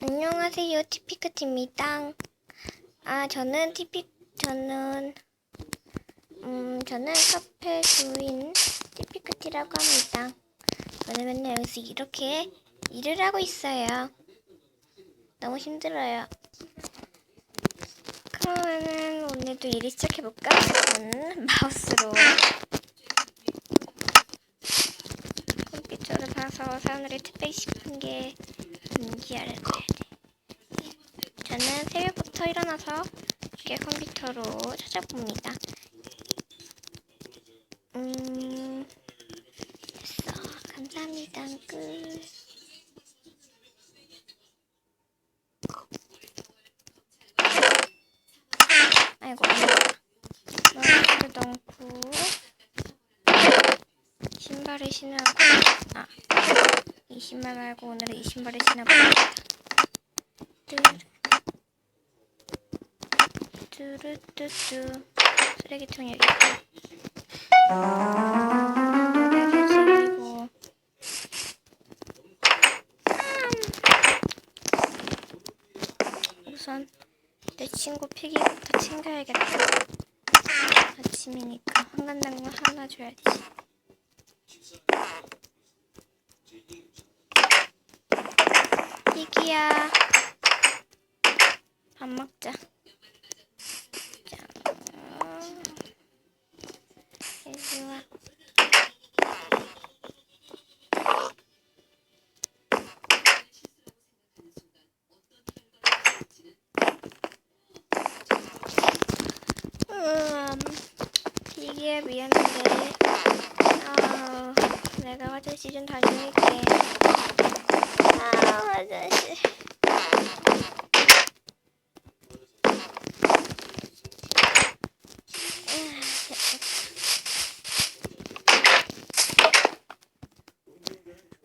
안녕하세요, 티피크티입니다. 아, 저는 티피, 저는, 음, 저는 카페 주인 티피크티라고 합니다. 저는 맨날 여기서 이렇게 일을 하고 있어요. 너무 힘들어요. 그러면은 오늘도 일을 시작해볼까? 저는 마우스로 컴퓨터를 봐서 사람들이 택배 싶은 게 새벽부터 일어나서 이렇게 컴퓨터로 찾아봅니다. 음, 됐어. 감사합니다. 끝. 아이고, 머리를 넣고 신발을 신으라고. 아, 이 신발 말고 오늘은 이 신발을 신어봅니다. 뚜루. 뚜루뚜뚜. 쓰레기통 여기 있다. 여기를 즐기고. 음. 우선 내 친구 피기부터 챙겨야겠다. 아침이니까 한간당근 하나 줘야지. 피기야. 밥 먹자. 짠. 이리 와. 음, 이게 미안한데, 아, 내가 화장실 좀 다녀올게. 아, 화장실.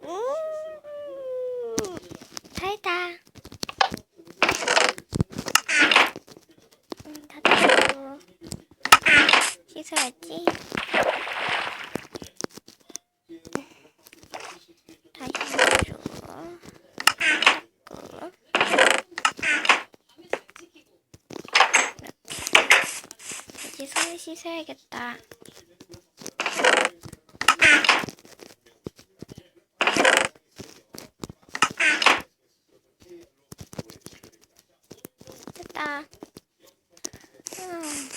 음, 달다. 음, 다 됐고. 씻어야지. 다시 손을 씻어야겠다. 됐다. 음.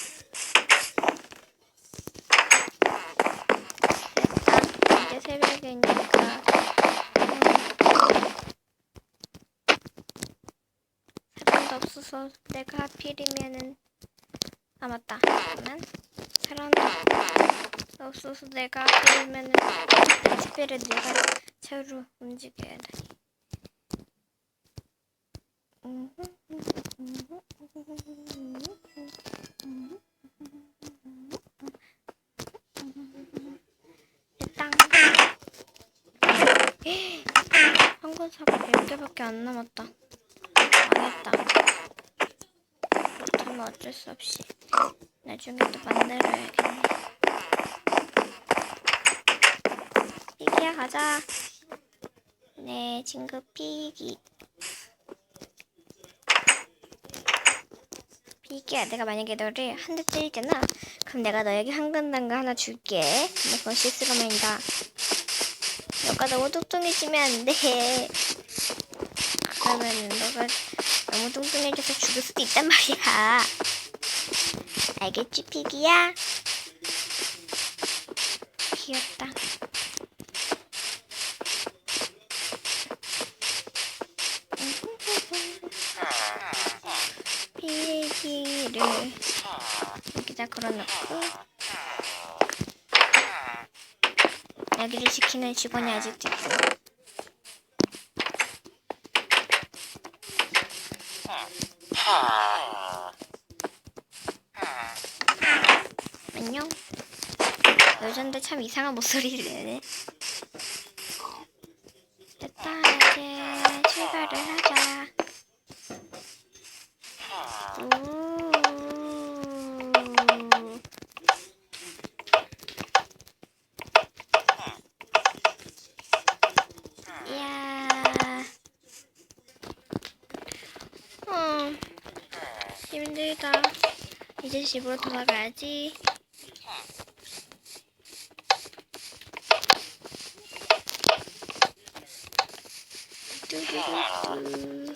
됐다. 이제 새벽이니까. 음. 없어서 내가 하필이면은 아 맞다. 그러면 사람도 없어서 내가 하필이면은 집배를 내가 차로 움직여야 돼. 한권 사과 10개밖에 안 남았다. 망했다. 그렇다면 어쩔 수 없이 나중에 또 만들어야겠네. 피기야 가자. 네, 친구 피기. 피기야, 내가 만약에 너를 한 대 때리잖아. 그럼 내가 너에게 한간단가 하나 줄게. 근데 그건 실수가만이다. 너가 너무 뚱뚱해지면 안 돼. 그러면 너가 너무 뚱뚱해져서 죽을 수도 있단 말이야. 알겠지, 피기야? 귀엽다. 피기를 여기다 걸어놓고 여기를 지키는 직원이 아직도 있고 안녕. 여잔데 참 이상한 목소리를 내네 됐다 이제 출발을 하자 우. 이야 힘들다. 이제 집으로 돌아가야지. 뚜루루뚜.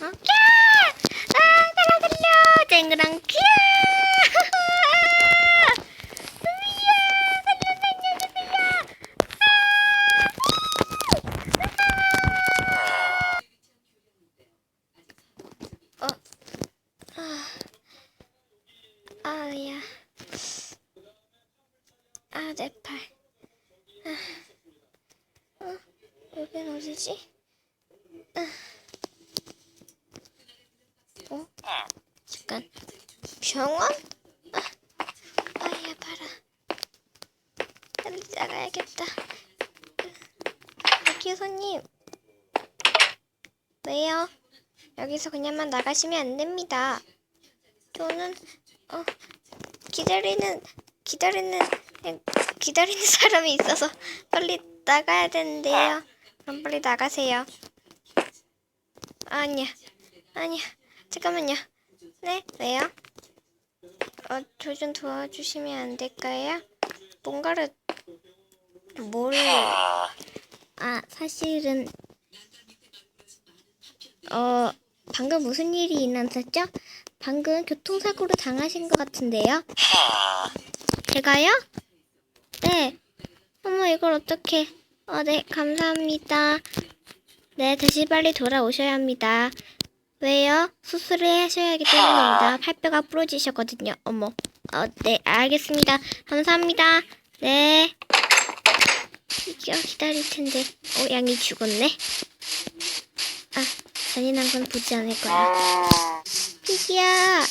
어? 야! 아, 나라 살려! 쨍그랑 야! 으이야! 살려, 살려, 살려! 어. 아. 아야. 아, 내 팔. 아. 어? 여긴 어디지? 아. 어? 잠깐. 병원? 아, 아야, 봐라. 빨리 나가야겠다. 여기 손님. 왜요? 여기서 그냥만 나가시면 안 됩니다. 저는 어 기다리는 기다리는 에, 기다리는 사람이 있어서 빨리 나가야 되는데요. 그럼 빨리 나가세요. 아니야, 아니야. 잠깐만요. 네, 왜요? 어, 저 좀 도와주시면 안 될까요? 뭔가를 뭐를 아 사실은 어 방금 무슨 일이 일어났었죠? 방금 교통사고로 당하신 것 같은데요? 제가요? 네. 어머 이걸 어떻게? 어, 네 감사합니다. 네 다시 빨리 돌아오셔야 합니다. 왜요? 수술을 하셔야 하기 때문입니다. 팔뼈가 부러지셨거든요. 어머. 어, 네 알겠습니다. 감사합니다. 네. 이겨 기다릴 텐데. 어 양이 죽었네. 아 잔인한 건 보지 않을 거야. 피기야.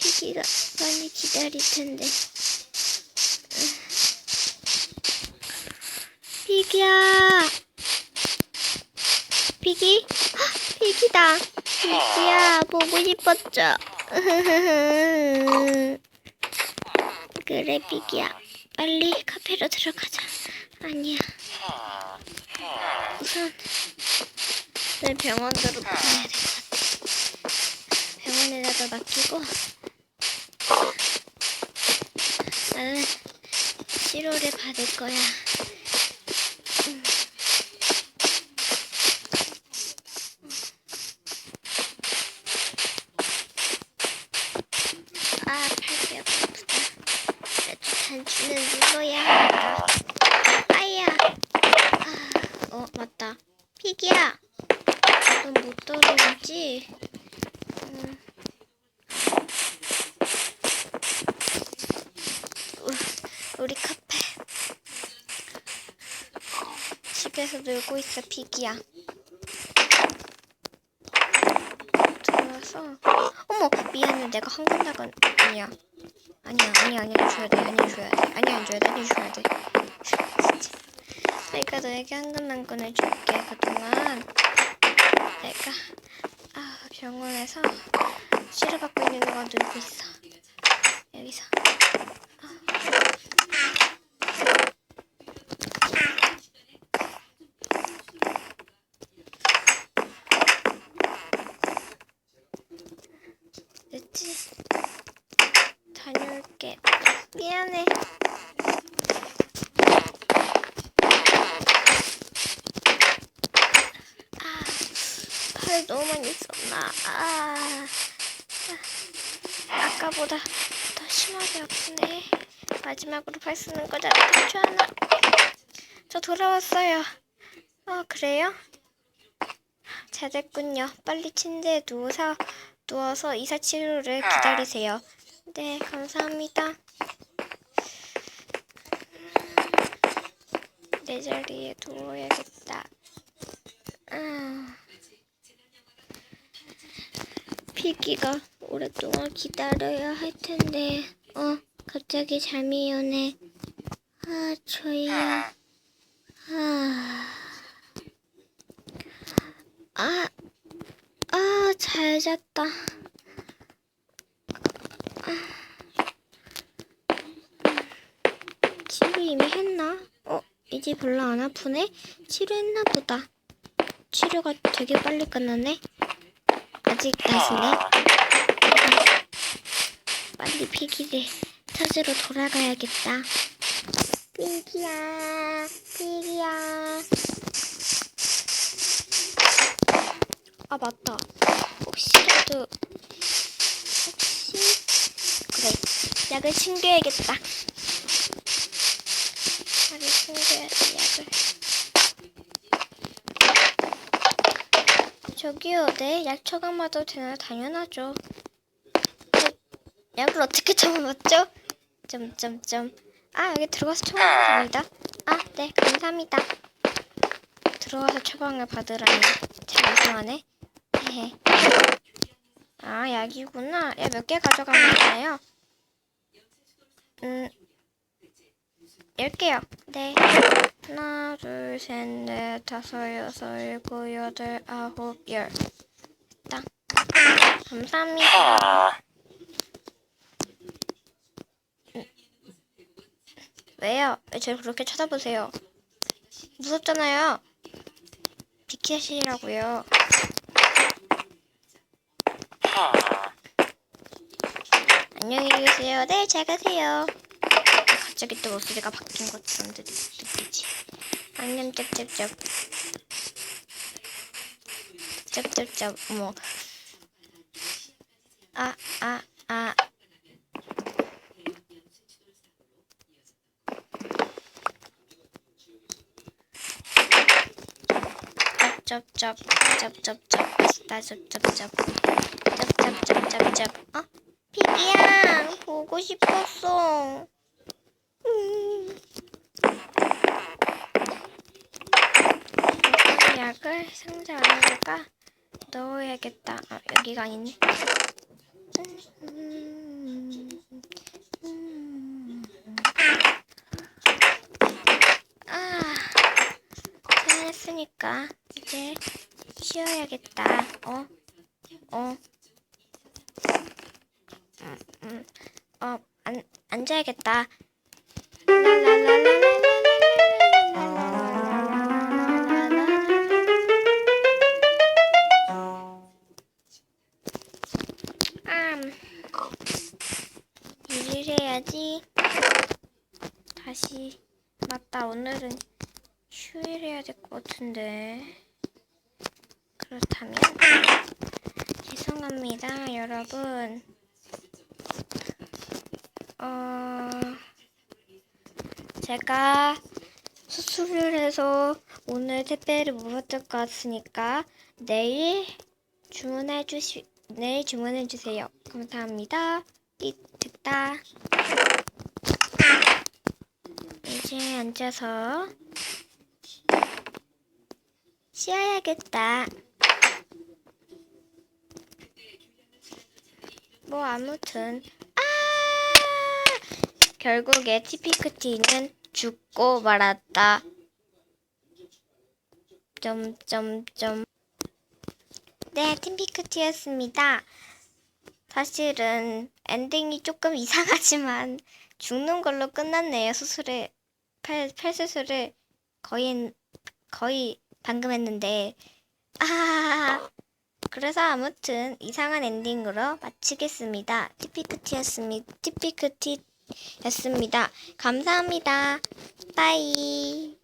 피기가 많이 기다릴 텐데. 피기야. 피기? 헉, 피기다. 피기야, 보고 싶었죠. 그래, 피기야. 빨리 카페로 들어가자. 아니야. 우선 내 병원으로 것 같아. 병원에다가 맡기고 나는 치료를 받을 거야. 음. 아, 팔이 아프다. 단추는 눌러야 한다. 아야. 아, 어, 맞다. 피기야. 넌 못 떨어지지? 음. 우- 우리 카페. 집에서 놀고 있어, 피기야. 들어와서. 어머, 미안해. 내가 한건 나간. 아니야. 아니야, 아니야, 아니야. 줘야 돼, 아니야, 줘야 돼. 아니야, 안 줘야 돼, 아니야, 줘야 돼. 내가 너에게 한금만 꺼내줄게. 그동안 내가 아, 병원에서 치료받고 있는 동안 놀고 있어. 여기서. 됐지? 다녀올게. 미안해. 아, 팔 너무 많이 썼나. 아, 아, 아까보다 더 심하게 아프네. 마지막으로 팔 쓰는 거다. 단추 하나. 저 돌아왔어요. 어, 그래요? 잘 됐군요. 빨리 침대에 누워서, 누워서 이사 치료를 기다리세요. 네, 감사합니다. 내 자리에 누워야겠다. 아. 피기가 오랫동안 기다려야 할 텐데, 어, 갑자기 잠이 오네. 아, 저야. 아. 아, 아, 잘 잤다. 아. 치료 이미 했나? 어, 이제 별로 안 아프네? 치료했나 보다. 치료가 되게 빨리 끝났네. 아직 나시네. 빨리 피기를 찾으러 돌아가야겠다. 피기야, 피기야. 아 맞다. 혹시라도 혹시 그래 약을 챙겨야겠다. 약을 챙겨야지 약을. 저기요, 네, 약 처방받아도 되나요? 당연하죠. 네, 약을 어떻게 처방받죠? 점점점. 아, 여기 들어가서 처방을 받습니다. 아, 네, 감사합니다. 들어가서 처방을 받으라니. 참 이상하네. 헤헤. 아, 약이구나. 야, 몇 개 가져가면 되나요? 음, 열 개요. 네. 하나, 둘, 셋, 넷, 다섯, 여섯, 일곱, 여덟, 아홉, 열. 감사합니다. 왜요? 왜 저를 그렇게 쳐다보세요? 무섭잖아요. 비키시라고요. 안녕히 계세요. 네, 잘 가세요. 갑자기 또 목소리가 바뀐 것처럼 느- 느끼지. 안녕, 짭짭짭. 짭짭짭, 어머. 아, 아, 아. 짭짭짭, 짭짭짭, 맛있다, 짭짭짭. 짭짭짭짭짭. 어? 피기야, 보고 싶었어. 음. 약을 상자 안에다가 넣어야겠다. 아, 여기가 아니네. 음, 음. 아, 잘했으니까 이제 쉬어야겠다. 어, 어, 음, 음, 어, 안, 앉아야겠다. 음, 일을 해야지. 다시 맞다. 오늘은 휴일 해야 될 것 같은데. 그렇다면 죄송합니다, 여러분. 어, 제가 수술을 해서 오늘 택배를 못 받을 것 같으니까 내일 주문해 주시 내일 주문해 주세요. 감사합니다. 삐 됐다. 이제 앉아서 쉬어야겠다. 뭐 아무튼 아 결국에 티피크티는 죽고 말았다. 점점점 네, 팀피크티였습니다. 사실은 엔딩이 조금 이상하지만 죽는 걸로 끝났네요. 수술을 팔, 팔 수술을 거의 거의 방금 했는데 아 그래서 아무튼 이상한 엔딩으로 마치겠습니다. 티피크티였습니다. 티피크티였습니다. 감사합니다. 빠이.